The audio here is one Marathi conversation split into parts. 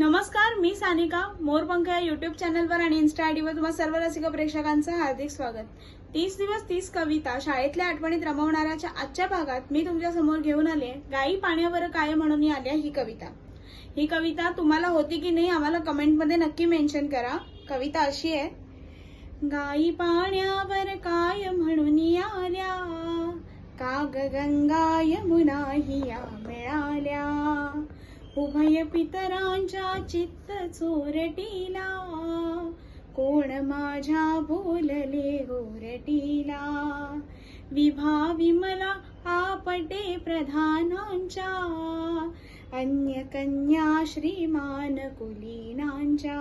नमस्कार मी सानिका मोरपंख या युट्यूब चॅनलवर आणि इन्स्टा आयडीवर तुम्हा सर्व रसिक प्रेक्षकांचं हार्दिक स्वागत. तीस दिवस तीस कविता शाळेतल्या आठवणीत रमवणाऱ्याच्या आजच्या भागात मी तुमच्यासमोर घेऊन आले गाई पाण्यावर काय म्हणून आल्या ही कविता. ही कविता तुम्हाला होती की नाही आम्हाला कमेंटमध्ये नक्की मेन्शन करा. कविता अशी आहे. गाई पाण्यावर काय म्हणून आल्या? काग गंगा यमुना हिया मिळाल्या? उभय पितरांच्या चित्त चोरटीला. कोण माझ्या बोलले गोरटीला विभा विमला आपटे प्रधानांच्या. अन्य कन्या श्रीमान कुलीनांच्या.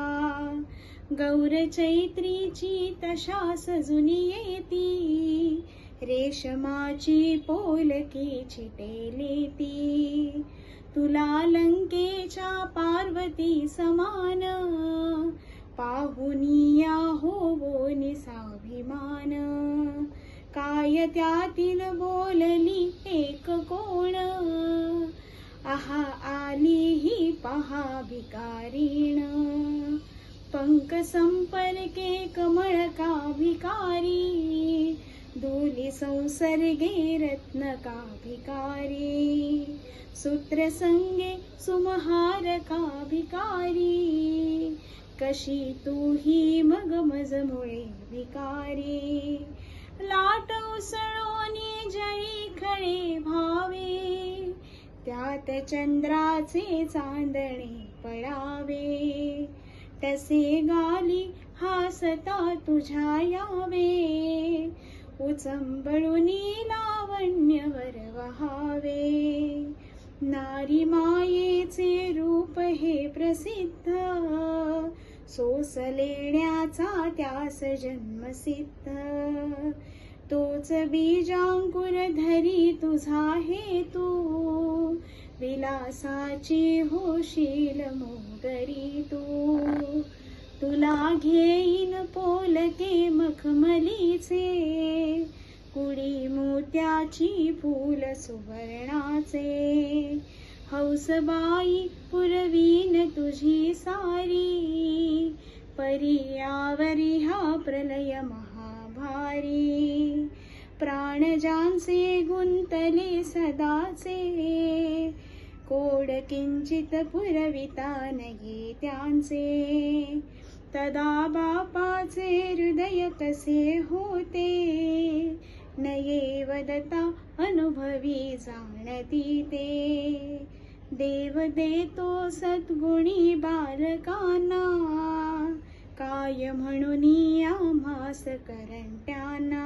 गौर चैत्रीची तशा सजुनी येती. रेशमाची पोलकी चिटेलेती. तुला लंकेच्या पार्वती समान. पाहुनिया होवो निसाभिमान. काय त्यातील बोलली एक कोण? आहा आली ही पहा भिकारीण. पंक संपर्के कमळ का भिकारी? दोली संसर्गे रत्न का भिकारी? सूत्रसंगे सुमहार का भिकारी कशी तू ही मग मुळे भिकारी। लाट उसळोनी जळी खळे भावे। त्यात चंद्राचे चांदणे पडावे तसे गाली हासता तुझ्या यावे। उचंबळून लावण्यवर वहा। नारी मायेचे रूप हे प्रसिद्ध. सोसलेण्याचा त्यास जन्मसिद्ध तोच बीजांकुर धरी तुझा हेतू. विलासाची होशील मोगरी तू. तुला घेईन पोलके मखमलीचे. कुडी मोत्याची फूल सुवर्णाचे. हौसबाई पुरवीन तुझी सारी. परियावरी हा प्रलय महाभारी. प्राणजांचे गुंतले सदाचे. कोड किंचित पुरविता नाही त्यांचे. तदा बापाचे हृदय कसे होते? नये वदता अनुभवी जाणती ते. देव देतो सद्गुणी बालकांना. काय म्हणून आम्हास करंट्यांना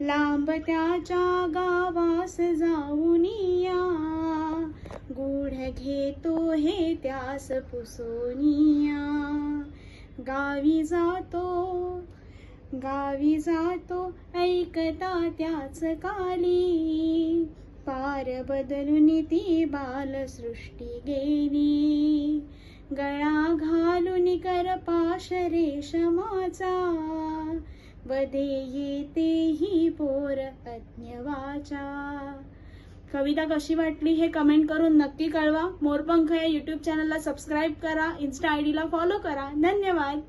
लांब त्याच्या गावास जाऊन या. गूढ घेतो हे त्यास पुसोनिया. गावी जातो गावी जातो ऐकता त्याच काली. पार बदलून ती बालसृष्टी गेली. गळा घालून करपाश रेशमाचा वधे येते ही पोर अज्ञवाचा. कविता कशी वाटली हे कमेंट करून नक्की कळवा. मोरपंख या युट्यूब चॅनलला सबस्क्राईब करा इन्स्टा आय डीला फॉलो करा. धन्यवाद.